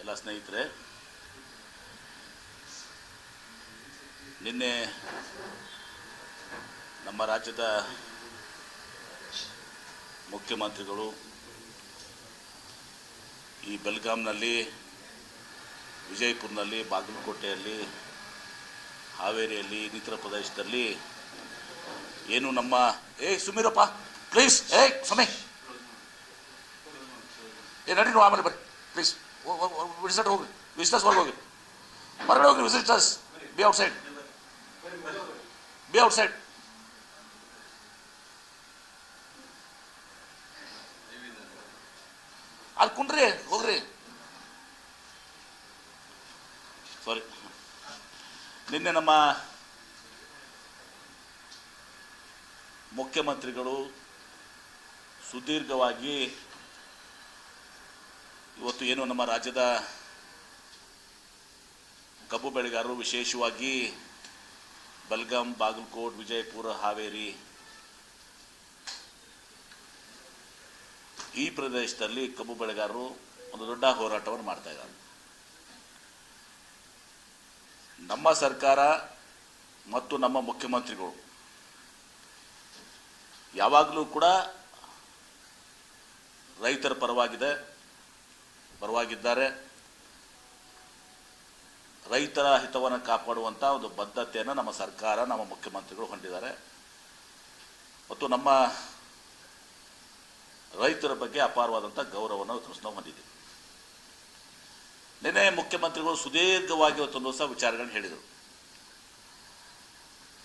ಎಲ್ಲ ಸ್ನೇಹಿತರೆ, ನಿನ್ನೆ ನಮ್ಮ ರಾಜ್ಯದ ಮುಖ್ಯಮಂತ್ರಿಗಳು ಈ ಬೆಲ್ಗಾಂನಲ್ಲಿ, ವಿಜಯಪುರನಲ್ಲಿ, ಬಾಗಲಕೋಟೆಯಲ್ಲಿ, ಹಾವೇರಿಯಲ್ಲಿ, ಇನ್ನಿತರ ಪ್ರದೇಶದಲ್ಲಿ ಏನು ನಮ್ಮ, ಏ ಸುಮೀರಪ್ಪ ಪ್ಲೀಸ್ ಏ ಸಮಯ ಏ ನಡಿ ಆಮೇಲೆ ಬರ್ರಿ ಪ್ಲೀಸ್ ವಿಸಿಟ್ ಹೋಗಿ. ವಿಸಿಟರ್ಸ್ ಹೊರಗೆ ಹೋಗಿ. ಹೊರಗಡೆ ಹೋಗಿ visitors be outside be outside ಅಲ್ಲಿ ಕುಂಡ್ರಿ, ಹೋಗ್ರಿ. ಸಾರಿ ನಿನ್ನೆ ನಮ್ಮ ಮುಖ್ಯಮಂತ್ರಿಗಳು ಸುದೀರ್ಘವಾಗಿ ಇವತ್ತು ಏನು ನಮ್ಮ ರಾಜ್ಯದ ಕಬ್ಬು ಬೆಳೆಗಾರರು ವಿಶೇಷವಾಗಿ ಬಲ್ಗಾಂ, ಬಾಗಲಕೋಟ್, ವಿಜಯಪುರ, ಹಾವೇರಿ ಈ ಪ್ರದೇಶದಲ್ಲಿ ಕಬ್ಬು ಬೆಳೆಗಾರರು ಒಂದು ದೊಡ್ಡ ಹೋರಾಟವನ್ನು ಮಾಡ್ತಾ ಇದ್ದಾರೆ. ನಮ್ಮ ಸರ್ಕಾರ ಮತ್ತು ನಮ್ಮ ಮುಖ್ಯಮಂತ್ರಿಗಳು ಯಾವಾಗಲೂ ಕೂಡ ರೈತರ ಪರವಾಗಿದೆ. ಪರವಾಗಿದ್ದಾರೆ ರೈತರ ಹಿತವನ್ನು ಕಾಪಾಡುವಂಥ ಒಂದು ಬದ್ಧತೆಯನ್ನು ನಮ್ಮ ಸರ್ಕಾರ, ನಮ್ಮ ಮುಖ್ಯಮಂತ್ರಿಗಳು ಹೊಂದಿದ್ದಾರೆ. ಮತ್ತು ನಮ್ಮ ರೈತರ ಬಗ್ಗೆ ಅಪಾರವಾದಂಥ ಗೌರವವನ್ನು ನಾವು ಹೊಂದಿದ್ದೀವಿ. ನಿನ್ನೆ ಮುಖ್ಯಮಂತ್ರಿಗಳು ಸುದೀರ್ಘವಾಗಿ ಇವತ್ತೊಂದು ಹೊಸ ವಿಚಾರಗಳನ್ನು ಹೇಳಿದರು.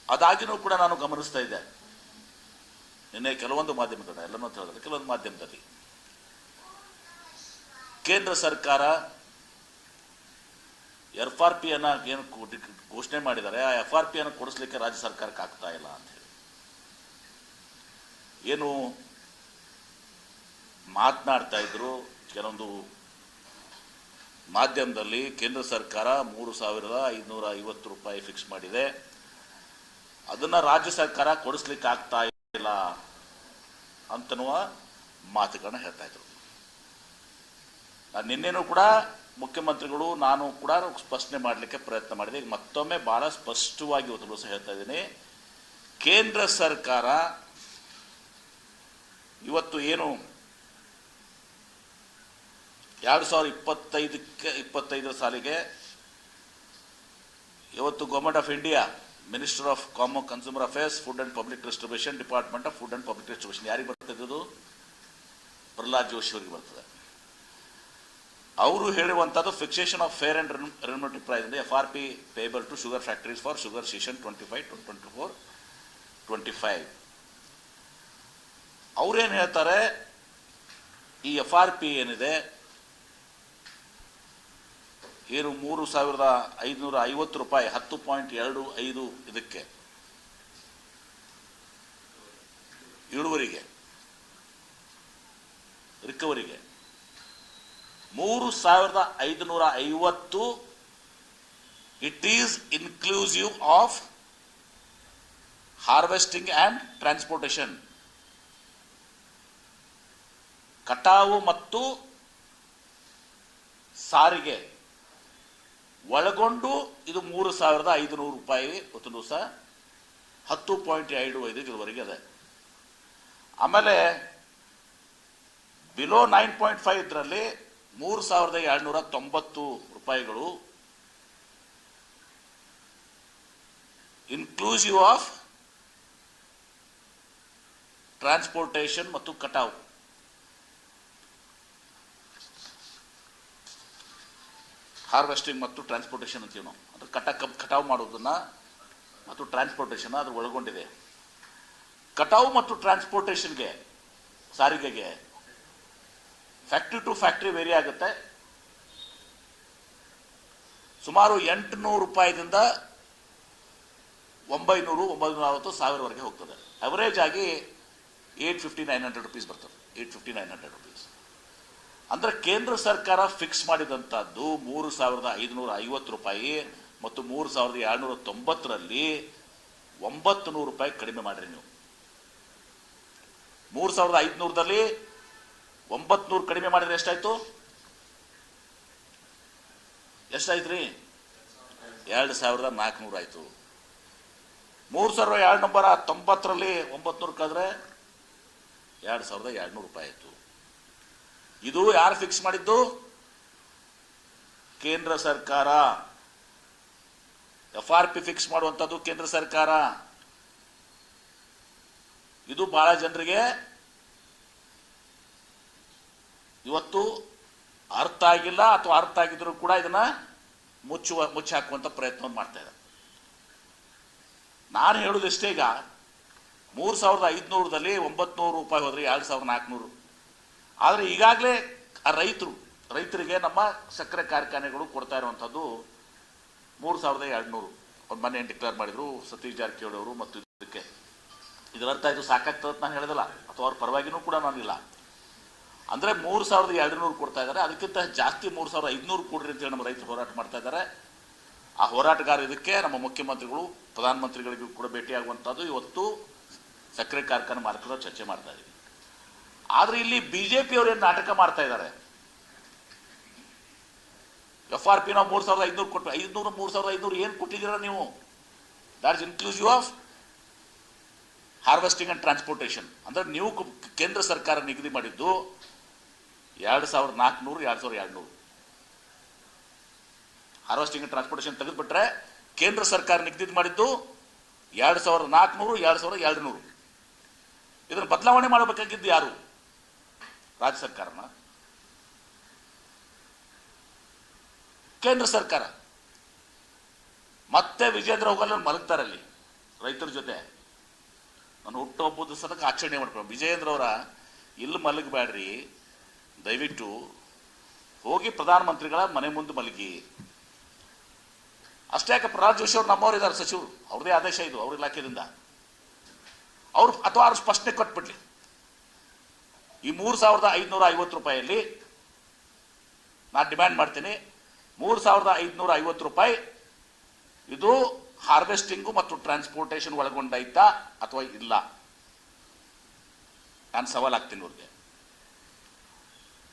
ಅದಾಗಿನೂ ಕೂಡ ನಾನು ಗಮನಿಸ್ತಾ ಇದ್ದೆ. ನಿನ್ನೆ ಕೆಲವೊಂದು ಮಾಧ್ಯಮದಲ್ಲಿ, ಎಲ್ಲನೂ ಹೇಳಿದ್ರೆ ಕೆಲವೊಂದು ಮಾಧ್ಯಮದಲ್ಲಿ ಕೇಂದ್ರ ಸರ್ಕಾರ ಎಫ್ ಆರ್ ಪಿ ಅನ್ನ ಏನು ಘೋಷಣೆ ಮಾಡಿದ್ದಾರೆ, ಆ ಎಫ್ ಆರ್ ಪಿ ಅನ್ನು ಕೊಡಿಸ್ಲಿಕ್ಕೆ ರಾಜ್ಯ ಸರ್ಕಾರಕ್ಕೆ ಆಗ್ತಾ ಇಲ್ಲ ಅಂತ ಹೇಳಿ. ಏನು ಮಾತನಾಡ್ತಾ ಇದ್ರು ಕೆಲವೊಂದು ಮಾಧ್ಯಮದಲ್ಲಿ ಕೇಂದ್ರ ಸರ್ಕಾರ ಮೂರು ಸಾವಿರದ ಐದುನೂರ ಐವತ್ತು ರೂಪಾಯಿ ಫಿಕ್ಸ್ ಮಾಡಿದೆ. ಅದನ್ನ ರಾಜ್ಯ ಸರ್ಕಾರ ಕೊಡಿಸ್ಲಿಕ್ಕೆ ಆಗ್ತಾ ಇಲ್ಲ ಅಂತನ್ನುವ ಮಾತುಗಳನ್ನ ಹೇಳ್ತಾ ಇದ್ರು. ನಿನ್ನೆನೂ ಕೂಡ ಮುಖ್ಯಮಂತ್ರಿಗಳು ನಾನು ಕೂಡ ಸ್ಪಷ್ಟನೆ ಮಾಡಲಿಕ್ಕೆ ಪ್ರಯತ್ನ ಮಾಡಿದೆ. ಈಗ ಮತ್ತೊಮ್ಮೆ ಬಹಳ ಸ್ಪಷ್ಟವಾಗಿ ಇವತ್ತು ಹೇಳ್ತಾ ಇದ್ದೀನಿ. ಕೇಂದ್ರ ಸರ್ಕಾರ ಇವತ್ತು ಏನು ಎರಡು ಸಾವಿರದ ಇಪ್ಪತ್ತೈದಕ್ಕೆ ಇಪ್ಪತ್ತೈದರ ಸಾಲಿಗೆ ಇವತ್ತು government of India minister of common consumer affairs food and public distribution department of food and public distribution ಯಾರಿಗೆ ಬರ್ತದೆ ಪ್ರಹ್ಲಾದ್ ಜೋಶಿ ಅವರಿಗೆ ಬರ್ತದೆ. ಅವರು ಹೇಳುವಂಥದ್ದು fixation of fair and remunerative price F R P payable to sugar factories for sugar season twenty five to twenty four twenty five ಅವ್ರೇನು ಹೇಳ್ತಾರೆ? ಈ F R P ಏನಿದೆ? ಏನು ಮೂರು ಸಾವಿರದ ಐದುನೂರ ಐವತ್ತು ರೂಪಾಯಿ, ಹತ್ತು ಪಾಯಿಂಟ್ ಎರಡು ಐದು ಇದಕ್ಕೆ. ಇಳುವರಿಗೆ. ರಿಕವರಿಗೆ. ಮೂರು ಸಾವಿರದ ಐದುನೂರ ಐವತ್ತು it is inclusive of harvesting and transportation ಕಟಾವು ಮತ್ತು ಸಾರಿಗೆ. ಒಳಗೊಂಡು ಇದು ಮೂರು ಸಾವಿರದ ಐದುನೂರು ರೂಪಾಯಿ ಒಂದು ದಿವಸ, ಹತ್ತು ಪಾಯಿಂಟ್ ಎರಡು ಐದು ಇದುವರೆಗೆ ಇದೆ. ಆಮೇಲೆ ಬಿಲೋ ನೈನ್ ಪಾಯಿಂಟ್ ಫೈವ್ ಇದರಲ್ಲಿ ಮೂರು ಸಾವಿರದ ಎರಡುನೂರ ತೊಂಬತ್ತು ರೂಪಾಯಿಗಳು ಇನ್ಕ್ಲೂಸಿವ್ ಆಫ್ ಟ್ರಾನ್ಸ್ಪೋರ್ಟೇಷನ್ ಮತ್ತು ಕಟಾವು. ಹಾರ್ವೆಸ್ಟಿಂಗ್ ಮತ್ತು ಟ್ರಾನ್ಸ್ಪೋರ್ಟೇಷನ್ ಅಂತೀವಿ ನಾವು. ಅಂದ್ರೆ ಕಟ ಕಟಾವು ಮಾಡೋದನ್ನ ಮತ್ತು ಟ್ರಾನ್ಸ್ಪೋರ್ಟೇಷನ್ ಅದ್ರ ಒಳಗೊಂಡಿದೆ. ಕಟಾವು ಮತ್ತು ಟ್ರಾನ್ಸ್ಪೋರ್ಟೇಷನ್ಗೆ ಸಾರಿಗೆಗೆ ಫ್ಯಾಕ್ಟ್ರಿ ಟು ಫ್ಯಾಕ್ಟ್ರಿ ವೇರಿ ಆಗುತ್ತೆ. ಸುಮಾರು ಎಂಟುನೂರು ರೂಪಾಯಿದಿಂದ ಒಂಬೈನೂರು ಒಂಬೈನೂರ ಅರವತ್ತು ಸಾವಿರವರೆಗೆ ಹೋಗ್ತದೆ. ಅವರೇಜ್ ಆಗಿ eight fifty nine hundred rupees ಬರ್ತದೆ. Eight fifty nine hundred rupees ಅಂದರೆ ಕೇಂದ್ರ ಸರ್ಕಾರ ಫಿಕ್ಸ್ ಮಾಡಿದಂಥದ್ದು ಮೂರು ಸಾವಿರದ ಐದುನೂರ ಐವತ್ತು ರೂಪಾಯಿ ಮತ್ತು ಮೂರು ಸಾವಿರದ ಏಳ್ನೂರ ತೊಂಬತ್ತರಲ್ಲಿ ಒಂಬತ್ತು ನೂರು ರೂಪಾಯಿ ಕಡಿಮೆ ಮಾಡಿರಿ ನೀವು. ಮೂರು ಸಾವಿರದ ಐದುನೂರದಲ್ಲಿ ಒಂಬತ್ತು ನೂರು ಕಡಿಮೆ ಮಾಡಿದ್ರೆ ಎಷ್ಟಾಯ್ತು? ಎಷ್ಟಾಯ್ತು ರೀ ಎರಡು ಸಾವಿರದ ನಾಲ್ಕುನೂರು ಆಯಿತು. ಮೂರು ಸಾವಿರದ ಎರಡು ನಂಬರ ತೊಂಬತ್ತರಲ್ಲಿ ಒಂಬತ್ತು ಕಳೆದ್ರೆ ಎರಡು ಸಾವಿರದ ಎರಡುನೂರು ರೂಪಾಯಿ ಆಯಿತು. ಇದು ಯಾರು ಫಿಕ್ಸ್ ಮಾಡಿದ್ದು? ಕೇಂದ್ರ ಸರ್ಕಾರ. ಎಫ್ ಆರ್ ಪಿ ಫಿಕ್ಸ್ ಮಾಡುವಂಥದ್ದು ಕೇಂದ್ರ ಸರ್ಕಾರ. ಇದು ಬಹಳ ಜನರಿಗೆ ಇವತ್ತು ಅರ್ಥ ಆಗಿಲ್ಲ ಅಥವಾ ಅರ್ಥ ಆಗಿದ್ರು ಕೂಡ ಇದನ್ನ ಮುಚ್ಚುವ ಮುಚ್ಚಿ ಹಾಕುವಂತ ಪ್ರಯತ್ನ ಮಾಡ್ತಾ ಇದ್ದಾರೆ. ನಾನು ಹೇಳುದು ಇಷ್ಟೇ ಈಗ, ಮೂರು ಸಾವಿರದ ಐದುನೂರದಲ್ಲಿ ಒಂಬತ್ನೂರು ರೂಪಾಯಿ ಹೋದ್ರೆ ಎರಡು ಸಾವಿರದ ನಾಲ್ಕುನೂರು. ಆದರೆ ಈಗಾಗಲೇ ಆ ರೈತರು, ರೈತರಿಗೆ ನಮ್ಮ ಸಕ್ಕರೆ ಕಾರ್ಖಾನೆಗಳು ಕೊಡ್ತಾ ಇರುವಂಥದ್ದು ಮೂರು ಸಾವಿರದ ಎರಡುನೂರು. ಒಂದು ಮನೆ ಡಿಕ್ಲೇರ್ ಮಾಡಿದ್ರು ಸತೀಶ್ ಜಾರಕಿಹೊಳಿ ಅವರು ಮತ್ತು ಇದಕ್ಕೆ. ಇದರ ಅರ್ಥ ಇದು ಸಾಕಾಗ್ತದೆ ನಾನು ಹೇಳಿದಲ್ಲ. ಅಥವಾ ಅವ್ರ ಪರವಾಗಿನೂ ಕೂಡ ನಾನಿಲ್ಲ ಅಂದರೆ ಮೂರು ಸಾವಿರದ ಎರಡು ನೂರು ಕೊಡ್ತಾ ಇದ್ದಾರೆ. ಅದಕ್ಕಿಂತ ಜಾಸ್ತಿ ಮೂರು ಸಾವಿರದ ಐದುನೂರು ಕೊಡ್ರಿ ಅಂತೇಳಿ ನಮ್ಮ ರೈತರು ಹೋರಾಟ ಮಾಡ್ತಾ ಇದ್ದಾರೆ. ಆ ಹೋರಾಟಗಾರ ಇದಕ್ಕೆ ನಮ್ಮ ಮುಖ್ಯಮಂತ್ರಿಗಳು, ಪ್ರಧಾನಮಂತ್ರಿಗಳಿಗೂ ಕೂಡ ಭೇಟಿಯಾಗುವಂಥದ್ದು ಇವತ್ತು ಸಕ್ಕರೆ ಕಾರ್ಖಾನೆ ಮಾಲಕರು ಚರ್ಚೆ ಮಾಡ್ತಾ ಇದ್ದೀವಿ ಆದರೆ ಇಲ್ಲಿ ಬಿ ಜೆ ಏನು ನಾಟಕ ಮಾಡ್ತಾ ಇದ್ದಾರೆ? ಎಫ್ ಆರ್ ಪಿ ನಾವು ಮೂರು ಸಾವಿರದ ಐದುನೂರು ಕೊಟ್ಟು, ಐದುನೂರು, ಮೂರು ಸಾವಿರದ ಐದುನೂರು ಏನು ಕೊಟ್ಟಿದ್ದೀರಾ ನೀವು? That's inclusive of harvesting and transportation ಅಂದ್ರೆ ನೀವು ಕೇಂದ್ರ ಸರ್ಕಾರ ನಿಗದಿ ಮಾಡಿದ್ದು ಎರಡು ಸಾವಿರದ ನಾಲ್ಕುನೂರು, ಎರಡು ಸಾವಿರದ ಎರಡುನೂರು. ಹಾರ್ವೆಸ್ಟಿಂಗ್ ಅಂಡ್ ಟ್ರಾನ್ಸ್ಪೋರ್ಟೇಷನ್ ತೆಗೆದುಬಿಟ್ರೆ ಕೇಂದ್ರ ಸರ್ಕಾರ ನಿಗದಿ ಮಾಡಿದ್ದು ಎರಡು ಸಾವಿರದ ನಾಲ್ಕುನೂರು, ಎರಡು ಸಾವಿರದ ಎರಡುನೂರು. ಇದನ್ನು ಬದಲಾವಣೆ ಮಾಡಬೇಕಾಗಿದ್ದು ಯಾರು? ರಾಜ್ಯ ಸರ್ಕಾರನ. ಕೇಂದ್ರ ಸರ್ಕಾರ. ಮತ್ತೆ ವಿಜೇಂದ್ರ ಹೋಗಲ್ಲ ಮಲಗ್ತಾರೆ ಅಲ್ಲಿ, ರೈತರ ಜೊತೆ. ನಾನು ಹುಟ್ಟುಹಬ್ಬದ ಸದಕ್ಕೆ ಆಚರಣೆ ಮಾಡ್ಕೊಂಡು ವಿಜಯೇಂದ್ರ ಅವರ, ಇಲ್ಲಿ ಮಲಗಬೇಡ್ರಿ ದಯವಿಟ್ಟು ಹೋಗಿ ಪ್ರಧಾನಮಂತ್ರಿಗಳ ಮನೆ ಮುಂದೆ ಮಲಗಿ. ಅಷ್ಟೇ ಯಾಕೆ ಪ್ರಹ್ಲಾದ್ ಜೋಶಿ ಅವ್ರು ನಮ್ಮವ್ರು ಇದ್ದಾರೆ ಸಚಿವರು. ಅವ್ರದೇ ಆದೇಶ ಇದು, ಅವ್ರ ಇಲಾಖೆಯಿಂದ. ಅವ್ರು ಅಥವಾ ಅವ್ರು ಸ್ಪಷ್ಟನೆ ಕೊಟ್ಬಿಡ್ಲಿ. ಈ ಮೂರು ಸಾವಿರದ ಐದುನೂರ ಐವತ್ತು ರೂಪಾಯಿಯಲ್ಲಿ ನಾನು ಡಿಮ್ಯಾಂಡ್ ಮಾಡ್ತೀನಿ. ಮೂರು ಸಾವಿರದ ಐದುನೂರ ಐವತ್ತು ರೂಪಾಯಿ ಇದು ಹಾರ್ವೆಸ್ಟಿಂಗು ಮತ್ತು ಟ್ರಾನ್ಸ್ಪೋರ್ಟೇಷನ್ ಒಳಗೊಂಡೈತಾ ಅಥವಾ ಇಲ್ಲ? ನಾನು ಸವಾಲಾಗ್ತೀನಿ ಅವ್ರಿಗೆ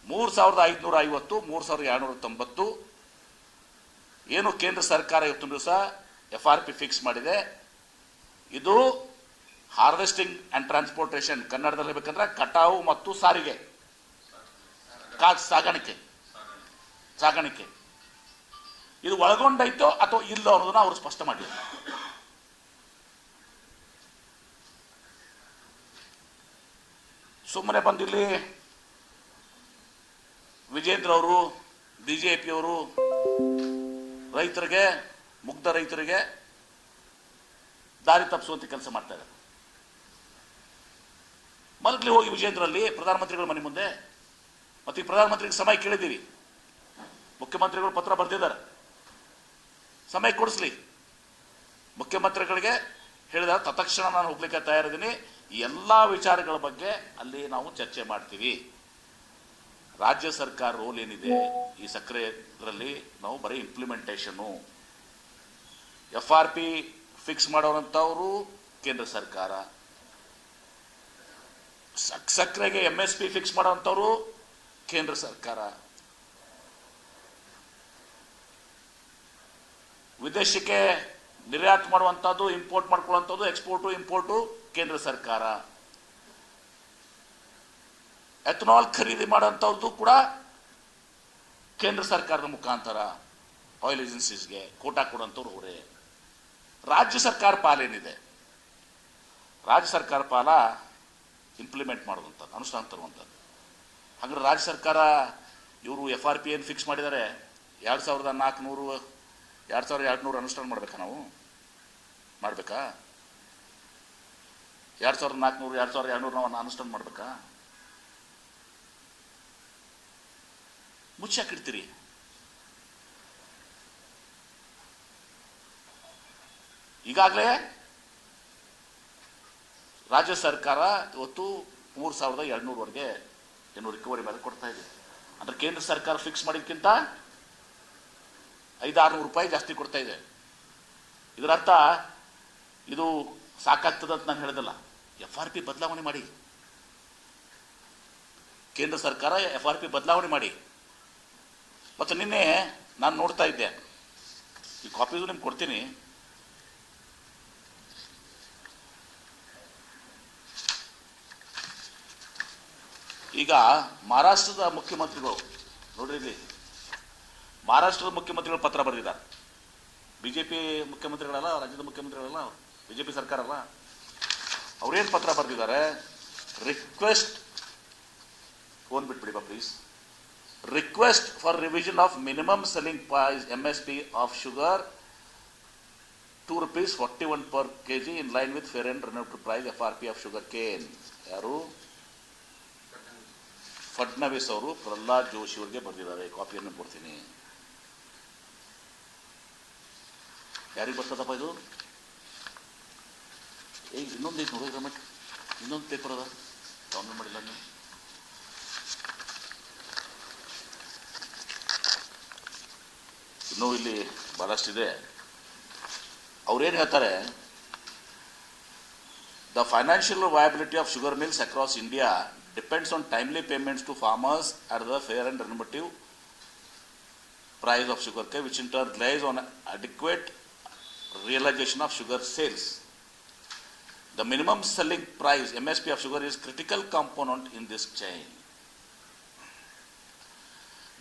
ಮೂರು ಸಾವಿರದ ಐದುನೂರ ಐವತ್ತು ಮೂರು ಸಾವಿರದ ಎರಡುನೂರ ತೊಂಬತ್ತು ಏನು ಕೇಂದ್ರ ಸರ್ಕಾರ ಇವತ್ತೊಂದು ದಿವಸ ಎಫ್ ಆರ್ ಪಿ ಫಿಕ್ಸ್ ಮಾಡಿದೆ. ಇದು ಹಾರ್ವೆಸ್ಟಿಂಗ್ ಆ್ಯಂಡ್ ಟ್ರಾನ್ಸ್ಪೋರ್ಟೇಷನ್ ಕನ್ನಡದಲ್ಲಿ ಬೇಕಂದ್ರೆ ಕಟಾವು ಮತ್ತು ಸಾರಿಗೆ. ಕಾ- ಸಾಗಾಣಿಕೆ. ಸಾಗಾಣಿಕೆ. ಇದು ಒಳಗೊಂಡೈತೋ ಅಥವಾ ಇಲ್ಲೋ ಅನ್ನೋದನ್ನ ಅವರು ಸ್ಪಷ್ಟ ಮಾಡಿದ್ರು ಸುಮ್ಮನೆ ಬಂದಿಲ್ಲಿ ವಿಜೇಂದ್ರ ಅವರು ಬಿಜೆಪಿಯವರು ರೈತರಿಗೆ, ಮುಗ್ಧ ರೈತರಿಗೆ ದಾರಿ ತಪ್ಪಿಸುವಂತ ಕೆಲಸ ಮಾಡ್ತಾ ಇದ್ದಾರೆ. ಮಲಗ್ಲಿ ಹೋಗಿ ವಿಜೇಂದ್ರಲ್ಲಿ ಪ್ರಧಾನಮಂತ್ರಿಗಳ ಮನೆ ಮುಂದೆ. ಮತ್ತು ಈ ಪ್ರಧಾನಮಂತ್ರಿಗೆ ಸಮಯ ಕೇಳಿದ್ದೀವಿ ಮುಖ್ಯಮಂತ್ರಿಗಳು ಪತ್ರ ಬರೆದಿದ್ದಾರೆ. ಸಮಯ ಕೊಡಿಸ್ಲಿ. ಮುಖ್ಯಮಂತ್ರಿಗಳಿಗೆ ಹೇಳಿದ ತತ್ಕ್ಷಣ ನಾನು ಹೋಗ್ಲಿಕ್ಕೆ ತಯಾರಿದ್ದೀನಿ. ಎಲ್ಲ ವಿಚಾರಗಳ ಬಗ್ಗೆ ಅಲ್ಲಿ ನಾವು ಚರ್ಚೆ ಮಾಡ್ತೀವಿ. ರಾಜ್ಯ ಸರ್ಕಾರ ರೋಲ್ ಏನಿದೆ ಈ ಸಕ್ಕರೆ ಇದರಲ್ಲಿ ನಾವು ಬರೀ ಇಂಪ್ಲಿಮೆಂಟೇಷನು ಎಫ್ ಆರ್ ಪಿ ಫಿಕ್ಸ್ ಮಾಡೋರಂಥವರು ಕೇಂದ್ರ ಸರ್ಕಾರ. ಸಕ್- ಸಕ್ಕರೆಗೆ ಎಂ ಎಸ್ ಪಿ ಫಿಕ್ಸ್ ಮಾಡೋವಂಥವ್ರು ಕೇಂದ್ರ ಸರ್ಕಾರ. ವಿದೇಶಕ್ಕೆ ನಿರ್ಯಾತ ಮಾಡುವಂಥದ್ದು ಇಂಪೋರ್ಟ್ ಮಾಡ್ಕೊಳ್ಳುವಂಥದ್ದು ಎಕ್ಸ್ಪೋರ್ಟು ಇಂಪೋರ್ಟು ಕೇಂದ್ರ ಸರ್ಕಾರ. ಎಥನಾಲ್ ಖರೀದಿ ಮಾಡೋಂಥವ್ರದ್ದು ಕೂಡ ಕೇಂದ್ರ ಸರ್ಕಾರದ ಮುಖಾಂತರ ಆಯಿಲ್ ಏಜೆನ್ಸೀಸ್ಗೆ ಕೋಟಾ ಕೊಡೋಂಥವ್ರು ಅವರೇ. ರಾಜ್ಯ ಸರ್ಕಾರ ಪಾಲೇನಿದೆ? ರಾಜ್ಯ ಸರ್ಕಾರ ಪಾಲ ಇಂಪ್ಲಿಮೆಂಟ್ ಮಾಡುವಂಥದ್ದು, ಅನುಷ್ಠಾನ ತರುವಂಥದ್ದು. ಹಾಗೆ ರಾಜ್ಯ ಸರ್ಕಾರ ಇವರು ಎಫ್ ಆರ್ ಪಿ ಏನು ಫಿಕ್ಸ್ ಮಾಡಿದ್ದಾರೆ. ಎರಡು ಸಾವಿರದ ನಾಲ್ಕುನೂರು, ಎರಡು ಸಾವಿರದ ಎರಡುನೂರು ಅನುಷ್ಠಾನ ಮಾಡಬೇಕಾ ನಾವು? ಮಾಡಬೇಕಾ? ಎರಡು ಸಾವಿರದ ನಾಲ್ಕುನೂರು, ಎರಡು ಸಾವಿರದ ಎರಡುನೂರು ನಾವು ಅನುಷ್ಠಾನ ಮಾಡಬೇಕಾ? ಮುಚ್ಚಾಕಿಡ್ತೀರಿ. ಈಗಾಗಲೇ ರಾಜ್ಯ ಸರ್ಕಾರ ಇವತ್ತು ಮೂರು ಸಾವಿರದ ಎರಡುನೂರವರೆಗೆ ಏನು ರಿಕವರಿ ಮೇಲೆ ಕೊಡ್ತಾ ಇದೆ. ಅಂದರೆ ಕೇಂದ್ರ ಸರ್ಕಾರ ಫಿಕ್ಸ್ ಮಾಡಿದ್ಕಿಂತ ಐದಾರುನೂರು ರೂಪಾಯಿ ಜಾಸ್ತಿ ಕೊಡ್ತಾ ಇದೆ. ಇದರ ಅರ್ಥ ಇದು ಸಾಕಾಗ್ತದೆ ಅಂತ ನಾನು ಹೇಳಿದಲ್ಲ. ಎಫ್ ಆರ್ ಪಿ ಬದಲಾವಣೆ ಮಾಡಿ. ಕೇಂದ್ರ ಸರ್ಕಾರ ಎಫ್ ಆರ್ ಪಿ ಬದಲಾವಣೆ ಮಾಡಿ. ಮತ್ತು ನಿನ್ನೆ ನಾನು ನೋಡ್ತಾ ಇದ್ದೆ. ಈ ಕಾಪೀಸು ನಿಮ್ಗೆ ಕೊಡ್ತೀನಿ. ಈಗ ಮಹಾರಾಷ್ಟ್ರದ ಮುಖ್ಯಮಂತ್ರಿಗಳು, ನೋಡ್ರಿ ಇಲ್ಲಿ. ಮಹಾರಾಷ್ಟ್ರದ ಮುಖ್ಯಮಂತ್ರಿಗಳು ಪತ್ರ ಬರೆದಿದ್ದಾರೆ. ಪಿ ಮುಖ್ಯಮಂತ್ರಿಗಳಲ್ಲ, ರಾಜ್ಯದ ಮುಖ್ಯಮಂತ್ರಿಗಳಲ್ಲ, ಬಿಜೆಪಿ ಸರ್ಕಾರ ಅಲ್ಲ ಅವ್ರೇನು ಪತ್ರ ಬರೆದಿದ್ದಾರೆ? ರಿಕ್ವೆಸ್ಟ್ ಫೋನ್ ಬಿಟ್ಬಿಡಿ ಬಾ please price M S P of sugar two rupees forty one per K G in line with fair and remunerative price F R P of sugar cane ಯಾರು? ಫಡ್ನವೀಸ್ ಅವರು, ಪ್ರಹ್ಲಾದ್ ಜೋಶಿ ಅವರಿಗೆ ಬರೆದಿದ್ದಾರೆ. ಕಾಪಿಯನ್ನು ಕೊಡ್ತೀನಿ. ಯಾರಿಗೆ ಬರ್ತದಪ್ಪ ಇದು? ಏ, ಇನ್ನೊಂದು ಐತೆ ನೋಡಿದ್ರೆ ಮಟ್ ಇನ್ನೊಂದು ಪೇಪರ್ ಅದ. ಡೌನ್ಲೋಡ್ ಮಾಡಿಲ್ಲ ನೀವು ಇನ್ನೂ ಇಲ್ಲಿ ಭಾಳಷ್ಟಿದೆ ಅವ್ರೇನು ಹೇಳ್ತಾರೆ the financial viability of sugar mills across India depends on timely payments to farmers at the fair and remunerative price of sugar cane, which in turn relies on adequate realization of sugar sales. The minimum selling price, MSP of sugar, is critical component in this chain.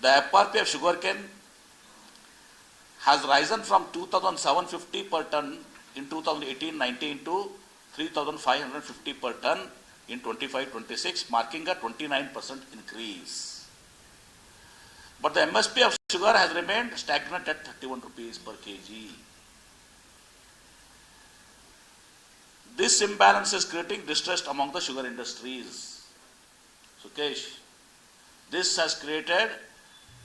The FRP of sugar cane has risen from 2,750 per ton in 2018-19 to 3,550 per ton in 25-26, marking a 29% increase. But the MSP of sugar has remained stagnant at 31 rupees per kg. This imbalance is creating distress among the sugar industries. Sukesh, this has created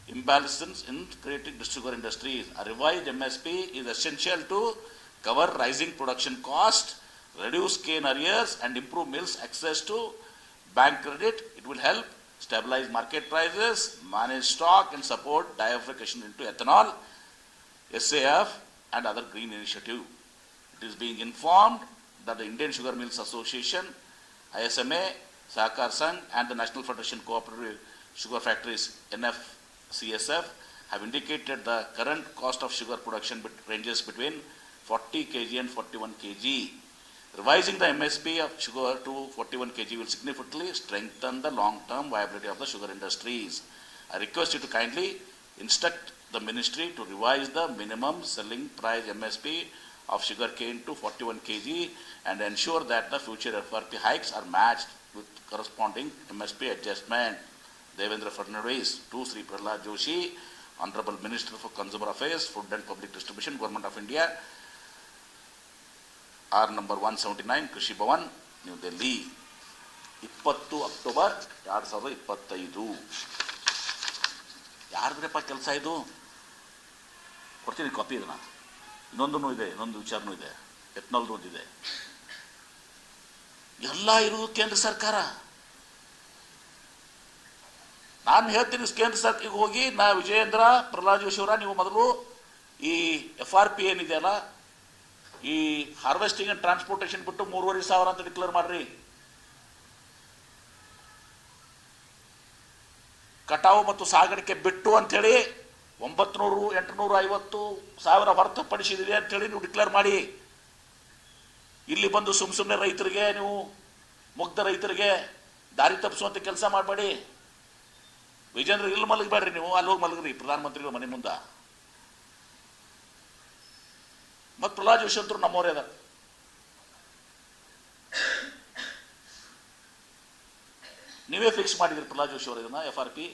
imbalances in creating the sugar industries. A revised MSP is essential to cover rising production cost, reduce cane arrears and improve mills access to bank credit. It will help stabilize market prices, manage stock and support diversification into ethanol, SAF and other green initiative. It is being informed that the Indian Sugar Mills Association, ISMA, Sahakar Sangh and the National Federation Cooperative Sugar Factories, NFCSF, have indicated the current cost of sugar production ranges between 40 kg and 41 kg. Revising the MSP of sugar to 41 kg will significantly strengthen the long-term viability of the sugar industries. I request you to kindly instruct the ministry to revise the minimum selling price MSP of sugar cane to 41 kg and ensure that the future FRP hikes are matched with corresponding MSP adjustment. Devendra Fadnavis to Shri Prahlad Joshi honourable minister for consumer affairs food and public distribution government of India R number one seventy nine Krishi Bhavan new Delhi ಇಪ್ಪತ್ತು October ಎರಡು ಸಾವಿರದ ಇಪ್ಪತ್ತೈದು. ಯಾರಿದ್ರಪ್ಪ ಕೆಲಸ ಇದು? ಕೊಡ್ತೀನಿ copy ಇದನ್ನು. ಇನ್ನೊಂದೂ ಇದೆ, ಇನ್ನೊಂದು ವಿಚಾರನೂ ಇದೆ. ಎತ್ನಲ್ದು ಇದೆ. ಎಲ್ಲ ಇರುವುದು ಕೇಂದ್ರ ಸರ್ಕಾರ. ನಾನು ಹೇಳ್ತೀನಿ ಕೇಂದ್ರ ಸರ್ಕಾರಕ್ಕೆ ಹೋಗಿ, ನಾ ವಿಜಯೇಂದ್ರ ಪ್ರಹ್ಲಾದ್ ಜೋಶಿಯವರ, ನೀವು ಮೊದಲು ಈ ಎಫ್ ಆರ್ ಪಿ ಏನಿದೆಯಲ್ಲ, ಈ ಹಾರ್ವೆಸ್ಟಿಂಗ್ ಅಂಡ್ ಟ್ರಾನ್ಸ್ಪೋರ್ಟೇಷನ್ ಬಿಟ್ಟು ಮೂರುವರೆ ಸಾವಿರ ಅಂತ ಡಿಕ್ಲೇರ್ ಮಾಡ್ರಿ. ಕಟಾವು ಮತ್ತು ಸಾಗಾಣಿಕೆ ಬಿಟ್ಟು ಅಂಥೇಳಿ ಒಂಬತ್ನೂರು, ಎಂಟುನೂರ ಐವತ್ತು ಸಾವಿರ ಹೊರತುಪಡಿಸಿದಿರಿ ಅಂಥೇಳಿ ನೀವು ಡಿಕ್ಲೇರ್ ಮಾಡಿ. ಇಲ್ಲಿ ಬಂದು ಸುಮ್ಮ ಸುಮ್ಮನೆ ರೈತರಿಗೆ, ನೀವು ಮುಗ್ಧ ರೈತರಿಗೆ ದಾರಿ ತಪ್ಪಿಸುವಂಥ ಕೆಲಸ ಮಾಡಬೇಡಿ. ವಿಜೇಂದ್ರ ಇಲ್ಲಿ ಮಲಗಬೇಡ್ರಿ ನೀವು, ಅಲ್ಲಿ ಹೋಗಿ ಮಲಗ್ರಿ, ಪ್ರಧಾನಮಂತ್ರಿಗಳ ಮನೆ ಮುಂದೆ. ಮತ್ತು ಪ್ರಹ್ಲಾದ್ ಜೋಶಿ ಅಂತರು ನಮ್ಮವರೇ ಅದ ನೀವೇ ಫಿಕ್ಸ್ ಮಾಡಿದ್ರಿ ಪ್ರಹ್ಲಾದ್ ಜೋಶಿ ಅವರು ಇದನ್ನ ಎಫ್ ಆರ್ ಪಿ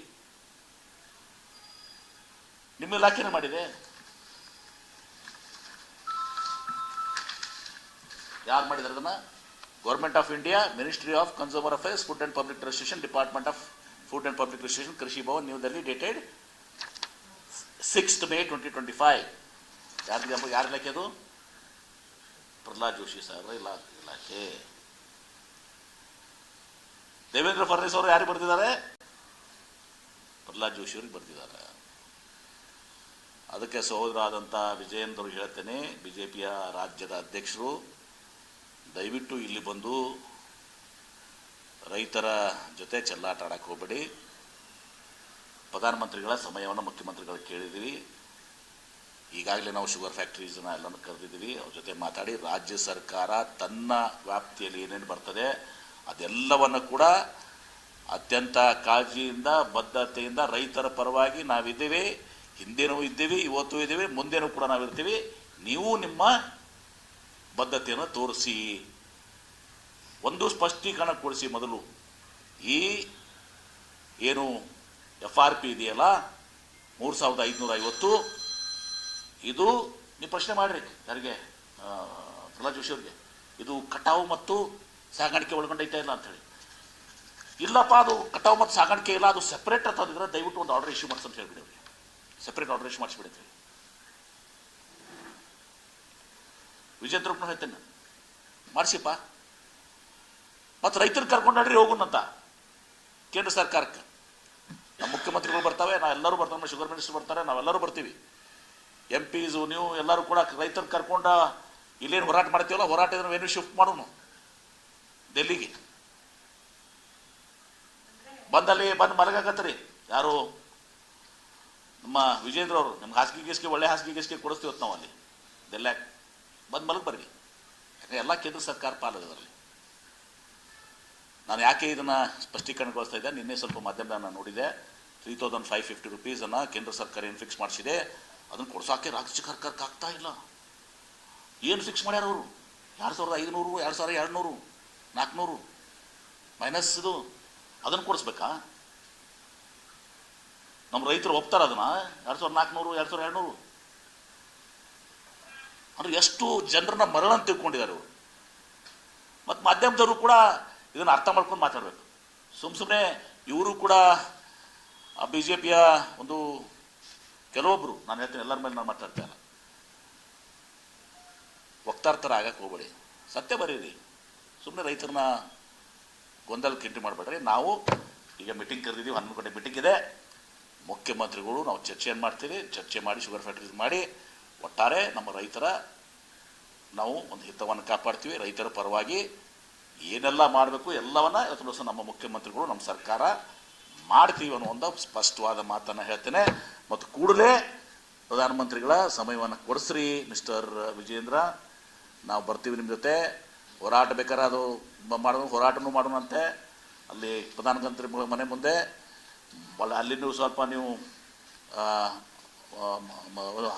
ನಿಮ್ಮ ಇಲಾಖೆನೇ ಮಾಡಿದೆ. ಯಾರು ಮಾಡಿದಾರೆ ಅದನ್ನ government of India ministry of consumer affairs food and public restriction department of food restriction Krishi Bhavan new Delhi dated sixth May twenty twenty five ಯಾರು ಯಾರ ಇಲಾಖೆ ಅದು? ಪ್ರಹ್ಲಾದ್ ಜೋಶಿ ಸರ್ ಇಲಾ ಇಲಾಖೆ. ದೇವೇಂದ್ರ ಫಡ್ನವೀಸ್ ಅವರು ಯಾರಿಗೆ ಬರ್ತಿದ್ದಾರೆ ಪ್ರಹ್ಲಾದ್ ಜೋಶಿ ಅವ್ರಿಗೆ ಬರ್ತಿದ್ದಾರೆ ಅದಕ್ಕೆ ಸಹೋದರಾದಂಥ ವಿಜಯೇಂದ್ರ ಹೇಳ್ತೇನೆ ಬಿ ಜೆ ಪಿಯ ರಾಜ್ಯದ ಅಧ್ಯಕ್ಷರು, ದಯವಿಟ್ಟು ಇಲ್ಲಿ ಬಂದು ರೈತರ ಜೊತೆ ಚೆಲ್ಲಾಟ ಆಡಕ್ಕೆ ಹೋಗಬೇಡಿ. ಪ್ರಧಾನಮಂತ್ರಿಗಳ ಸಮಯವನ್ನು ಮುಖ್ಯಮಂತ್ರಿಗಳು ಕೇಳಿದ್ದೀವಿ ಈಗಾಗಲೇ ನಾವು ಶುಗರ್ ಫ್ಯಾಕ್ಟ್ರೀಸನ್ನ ಎಲ್ಲನೂ ಕರೆದಿದ್ದೀವಿ ಅವ್ರ ಜೊತೆ ಮಾತಾಡಿ. ರಾಜ್ಯ ಸರ್ಕಾರ ತನ್ನ ವ್ಯಾಪ್ತಿಯಲ್ಲಿ ಏನೇನು ಬರ್ತದೆ, ಅದೆಲ್ಲವನ್ನು ಕೂಡ ಅತ್ಯಂತ ಕಾಳಜಿಯಿಂದ ಬದ್ಧತೆಯಿಂದ ರೈತರ ಪರವಾಗಿ ನಾವಿದ್ದೀವಿ. ಹಿಂದೆನೂ ಇದ್ದೀವಿ, ಇವತ್ತು ಇದ್ದೀವಿ, ಮುಂದೇನೂ ಕೂಡ ನಾವಿರ್ತೀವಿ. ನೀವು ನಿಮ್ಮ ಬದ್ಧತೆಯನ್ನು ತೋರಿಸಿ. ಒಂದು ಸ್ಪಷ್ಟೀಕರಣ ಕೊಡಿಸಿ ಮೊದಲು. ಈ ಏನು ಎಫ್ ಆರ್ ಪಿ ಇದೆಯಲ್ಲ, ಮೂರು ಸಾವಿರದ ಐದುನೂರ ಐವತ್ತು, ಇದು ನೀವು ಪ್ರಶ್ನೆ ಮಾಡಿರಿ, ಯಾರಿಗೆ? ಪ್ರಹ್ಲಾದ್ ಜೋಶಿ ಅವ್ರಿಗೆ. ಇದು ಕಟಾವು ಮತ್ತು ಸಾಗಾಣಿಕೆ ಒಳಗೊಂಡೈತೆ ಇಲ್ಲ ಹೇಳಿ ಇಲ್ಲಪ್ಪ, ಅದು ಕಟಾವು ಮತ್ತು ಸಾಗಾಣಿಕೆ ಇಲ್ಲ, ಅದು ಸೆಪ್ರೇಟ್ ಅಂತಂದಿದ್ರೆ ದಯವಿಟ್ಟು ಒಂದು ಆರ್ಡರ್ ಇಶ್ಯೂ ಮಾಡಿಸ್ ಅಂತ ಹೇಳ್ಬಿಡಿ ಅವ್ರಿಗೆ. ಸೆಪ್ರೇಟ್ ಆರ್ಡರ್ ಇಶ್ಯೂ ಮಾಡಿಸ್ಬಿಡಿ ಅಂತ ಹೇಳಿ. ವಿಜೇಂದ್ರಪ್ಪನ ಹೇಳ್ತೇನೆ. ಮಾಡಿಸಿಪ್ಪ. ಮತ್ತು ರೈತರು ಕರ್ಕೊಂಡಾಡ್ರಿ ಹೋಗುಣಂತ ಕೇಂದ್ರ ಸರ್ಕಾರಕ್ಕೆ. ನಮ್ಮ ಮುಖ್ಯಮಂತ್ರಿಗಳು ಬರ್ತವೆ, ನಾವು ಎಲ್ಲರೂ ಬರ್ತಾರೆ ನಮ್ಮ ಶುಗರ್ ಮಿನಿಸ್ಟರ್ ಬರ್ತಾರೆ ನಾವೆಲ್ಲರೂ ಬರ್ತೀವಿ. ಎಂ ಪಿಸು ನೀವು ಎಲ್ಲರೂ ಕೂಡ ರೈತರು ಕರ್ಕೊಂಡ ಇಲ್ಲೇನು ಹೋರಾಟ ಮಾಡ್ತೀವಲ್ಲ, ಹೋರಾಟ ಏನು ಶಿಫ್ಟ್ ಮಾಡೋನು? ಡೆಲ್ಲಿಗೆ ಬಂದಲ್ಲಿ ಬಂದು ಮಲಗಾಕತ್ರಿ. ಯಾರು? ನಮ್ಮ ವಿಜೇಂದ್ರ ಅವರು, ನಿಮ್ಗೆ ಹಾಸಿಗೆ ಗೀಸಿಗೆ, ಒಳ್ಳೆ ಹಾಸಿಗೆ ಗೀಸಿಗೆ ಕೊಡಿಸ್ತೀವತ್ತು ನಾವು ಅಲ್ಲಿ ಡೆಲ್ಲಾಕ್ ಬಂದು ಮಲಗಿ ಬರ್ರಿ. ಯಾಕಂದ್ರೆ ಎಲ್ಲ ಕೇಂದ್ರ ಸರ್ಕಾರ ಪಾಲದ ಅದರಲ್ಲಿ. ನಾನು ಯಾಕೆ ಇದನ್ನು ಸ್ಪಷ್ಟೀಕರಣಗೊಳಿಸ್ತಾ ಇದ್ದೆ? ನಿನ್ನೆ ಸ್ವಲ್ಪ ಮಾಧ್ಯಮ ನಾನು ನೋಡಿದೆ ತ್ರೀ ತೌಸಂಡ್ ಫೈವ್ ಫಿಫ್ಟಿ ರುಪೀಸನ್ನು ಕೇಂದ್ರ ಸರ್ಕಾರ ಏನು ಫಿಕ್ಸ್ ಮಾಡಿಸಿದೆ? ಅದನ್ನು ಕೊಡ್ಸೋಕ್ಕೆ ರಾಜ್ಯ ಸರ್ಕಾರಕ್ಕೆ ಆಗ್ತಾ ಇಲ್ಲ. ಏನು ಫಿಕ್ಸ್ ಮಾಡ್ಯಾರ ಅವರು? ಎರಡು ಸಾವಿರದ ಐದುನೂರು, ಎರಡು ಸಾವಿರ ಎರಡುನೂರು ನಾಲ್ಕುನೂರು ಮೈನಸ್ ಇದು. ಅದನ್ನು ಕೊಡಿಸ್ಬೇಕಾ? ನಮ್ಮ ರೈತರು ಒಪ್ತಾರೆ ಅದನ್ನು? ಎರಡು ಸಾವಿರದ ನಾಲ್ಕುನೂರು ಎರಡು ಸಾವಿರದ ಎರಡುನೂರು. ಅಂದ್ರೆ ಎಷ್ಟು ಜನರನ್ನ ಅಂತ ತಿಳ್ಕೊಂಡಿದ್ದಾರೆ ಅವರು. ಮತ್ತು ಮಾಧ್ಯಮದವರು ಕೂಡ ಇದನ್ನು ಅರ್ಥ ಮಾಡ್ಕೊಂಡು ಮಾತಾಡಬೇಕು. ಸುಮ್ಮ ಸುಮ್ಮನೆ ಇವರು ಕೂಡ ಬಿ ಜೆ ಪಿಯ ಒಂದು ಕೆಲವೊಬ್ಬರು ನಾನು ಹೇಳ್ತೀನಿ ಎಲ್ಲರ ಮೇಲೆ ನಾನು ಮಾತಾಡ್ತಾ ಇಲ್ಲ. ವಕ್ತಾರ್ಥರ ಆಗಕ್ಕೆ ಹೋಗ್ಬೇಡಿ. ಸತ್ಯ ಬರೀರಿ. ಸುಮ್ಮನೆ ರೈತರನ್ನ ಗೊಂದಲಕ್ಕೆ ಎಂಟ್ರಿ ಮಾಡಬೇಡ್ರಿ. ನಾವು ಈಗ ಮೀಟಿಂಗ್ ಕರೆದಿದ್ದೀವಿ, ಹನ್ನೊಂದು ಗಂಟೆ ಮೀಟಿಂಗ್ ಇದೆ. ಮುಖ್ಯಮಂತ್ರಿಗಳು ನಾವು ಚರ್ಚೆಯನ್ನು ಮಾಡ್ತೀವಿ ಚರ್ಚೆ ಮಾಡಿ ಶುಗರ್ ಫ್ಯಾಕ್ಟ್ರೀಸ್ ಮಾಡಿ, ಒಟ್ಟಾರೆ ನಮ್ಮ ರೈತರ ನಾವು ಒಂದು ಹಿತವನ್ನು ಕಾಪಾಡ್ತೀವಿ. ರೈತರ ಪರವಾಗಿ ಏನೆಲ್ಲ ಮಾಡಬೇಕು ಎಲ್ಲವನ್ನ ಇವತ್ತು ನಮ್ಮ ಮುಖ್ಯಮಂತ್ರಿಗಳು, ನಮ್ಮ ಸರ್ಕಾರ ಮಾಡ್ತೀವಿ ಅನ್ನೋ ಒಂದು ಸ್ಪಷ್ಟವಾದ ಮಾತನ್ನು ಹೇಳ್ತೇನೆ. ಮತ್ತು ಕೂಡಲೇ ಪ್ರಧಾನಮಂತ್ರಿಗಳ ಸಮಯವನ್ನು ಕೊಡಿಸ್ರಿ, ಮಿಸ್ಟರ್ ವಿಜೇಂದ್ರ ನಾವು ಬರ್ತೀವಿ ನಿಮ್ಮ ಜೊತೆ. ಹೋರಾಟ ಬೇಕಾದ್ರೆ ಅದು ಮಾಡೋಣ, ಹೋರಾಟನೂ ಮಾಡೋಣಂತೆ. ಅಲ್ಲಿ ಪ್ರಧಾನಮಂತ್ರಿ ಮನೆ ಮುಂದೆ. ಅಲ್ಲಿ ನೀವು ಸ್ವಲ್ಪ ನೀವು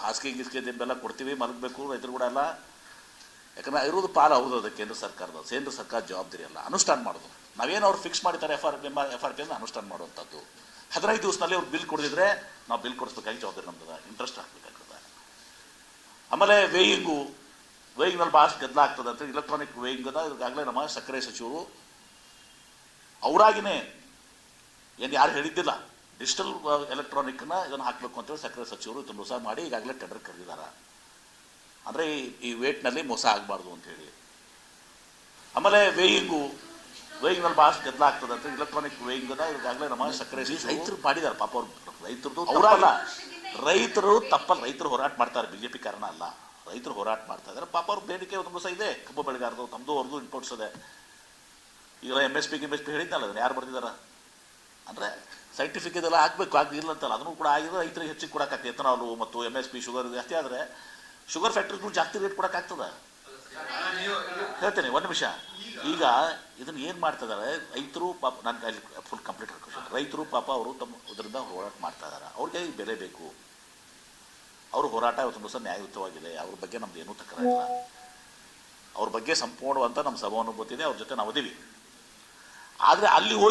ಹಾಸಿಗೆ ಗೀಸಿಗೆ ದಿಂಬೆಲ್ಲ ಕೊಡ್ತೀವಿ, ಮಲಗಬೇಕು, ರೈತರು ಕೂಡ ಎಲ್ಲ. ಯಾಕಂದ್ರೆ ಇರೋದು ಪಾಲ ಹೌದು ಅದು ಕೇಂದ್ರ ಸರ್ಕಾರದ, ಕೇಂದ್ರ ಸರ್ಕಾರ ಜವಾಬ್ದಾರಿ ಅಲ್ಲ. ಅನುಷ್ಠಾನ ಮಾಡೋದು ನಾವೇನು ಅವ್ರು ಫಿಕ್ಸ್ ಮಾಡಿದ್ದಾರೆ F R P F R P ಅಂದ್ರೆ ಅನುಷ್ಠಾನ ಮಾಡುವಂಥದ್ದು. ಹದಿನೈದು ದಿವಸದಲ್ಲಿ ಅವ್ರು ಬಿಲ್ ಕೊಡಿದ್ರೆ ನಾವು ಬಿಲ್ ಕೊಡಿಸ್ಬೇಕಾಗಿ ಜವಾಬ್ದಾರಿ ನಮ್ದು ಇಂಟ್ರೆಸ್ಟ್ ಹಾಕ್ಬೇಕಾಗ್ತದೆ. ಆಮೇಲೆ ವೇಯಿಂಗು ವೇಯಿಂಗ್ನಲ್ಲಿ ಭಾಳಷ್ಟು ಗದ್ದಲ ಆಗ್ತದೆ ಅಂತ ಇಲೆಕ್ಟ್ರಾನಿಕ್ ವೇಯಿಂಗ್ ಅದ. ಈಗಾಗಲೇ ನಮ್ಮ ಸಕ್ಕರೆ ಸಚಿವರು ಅವರಾಗಿನೇ, ಏನು ಯಾರು ಹೇಳಿದ್ದಿಲ್ಲ. ಡಿಜಿಟಲ್ ಎಲೆಕ್ಟ್ರಾನಿಕ್ನ ಇದನ್ನು ಹಾಕಬೇಕು ಅಂತೇಳಿ ಸಕ್ಕರೆ ಸಚಿವರು ಇದನ್ನು ಸಹ ಮಾಡಿ ಈಗಾಗಲೇ ಟೆಂಡರ್ ಕರೆದಿದ್ದಾರೆ ಅಂದರೆ ಈ ವೇಟ್ನಲ್ಲಿ ಮೋಸ ಆಗಬಾರ್ದು ಅಂತೇಳಿ ಆಮೇಲೆ ವೇಯಿಂಗು ವೇಯಿಂಗ್ನಲ್ಲಿ ಭಾಳಷ್ಟು ಗದ್ದಲ ಆಗ್ತದೆ ಅಂತ ಇಲೆಕ್ಟ್ರಾನಿಕ್ ವೇಯಿಂಗ್ ಅದ ಈಗಾಗಲೇ ನಮ್ಮ ಸಕ್ಕರೆ ರೈತರು ಮಾಡಿದ್ದಾರೆ ಪಾಪ ಅವ್ರು. ರೈತರದು ಅವರಲ್ಲ ರೈತರು ತಪ್ಪಲ್ಲ. ರೈತರು ಹೋರಾಟ ಮಾಡ್ತಾರೆ. ಬಿ ಜೆ ಪಿ ಕಾರಣ ಅಲ್ಲ. ರೈತರು ಹೋರಾಟ ಮಾಡ್ತಾ ಇದ್ದಾರೆ ಪಾಪ ಅವ್ರ ಬೇಡಿಕೆ ಒಂದು ದಿವಸ ಇದೆ. ಕಬ್ಬು ಬೆಳೆಗಾರದು ತಮ್ಮದು ಅವ್ರದ್ದು ಇಂಪೋರ್ಟ್ಸ್ ಇದೆ. ಈಗ M S P M S P ಹೇಳಿದ್ನಲ್ಲ ಅದನ್ನು ಯಾರು ಬರ್ತಿದಾರ ಅಂದರೆ ಸೈಂಟಿಫಿಕ್ ಇದೆಲ್ಲ ಹಾಕಬೇಕು ಆಗಿಲ್ಲ ಅಂತಲ್ಲ. ಅದನ್ನು ಕೂಡ ಆಗಿದ್ರೆ ರೈತರಿಗೆ ಹೆಚ್ಚಿಗೆ ಕೊಡೋಕ್ಕಾಗ್ತದೆ ಎಥನಾಲು ಮತ್ತು ಎಂ ಎಸ್ ಪಿ ಶುಗರ್ ಜಾಸ್ತಿ ಆದರೆ ಶುಗರ್ ಫ್ಯಾಕ್ಟ್ರಿ ಜಾಸ್ತಿ ರೇಟ್ ಕೊಡೋಕ್ಕಾಗ್ತದೆ ಹೇಳ್ತೇನೆ, ಒಂದು ನಿಮಿಷ. ಈಗ ಇದನ್ನ ಏನು ಮಾಡ್ತಿದ್ದಾರೆ ರೈತರು ಪಾಪ, ನಾನು ಫುಲ್ ಕಂಪ್ಲೀಟ್ ರೈತರು ಪಾಪ ಅವರು ತಮ್ಮ ಇದರಿಂದ ಹೋರಾಟ ಮಾಡ್ತಾ ಇದ್ದಾರೆ ಅವ್ರಿಗೆ ಬೆಲೆ ಬೇಕು? ಅವ್ರ ಹೋರಾಟ ಇವತ್ತು ದಿವಸ ನ್ಯಾಯಯುತವಾಗಿದೆ. ಅವ್ರ ಬಗ್ಗೆ ನಮ್ದು ಏನೂ ಇಲ್ಲ. ಅವ್ರ ಬಗ್ಗೆ ಸಂಪೂರ್ಣವಂತ ನಮ್ಮ ಸಭಾನುಭೂತಿ ಇದೆ. ಅವ್ರ ಜೊತೆ ನಾವು ಅದೀವಿ ಆದರೆ ಅಲ್ಲಿ ಹೋಗಿ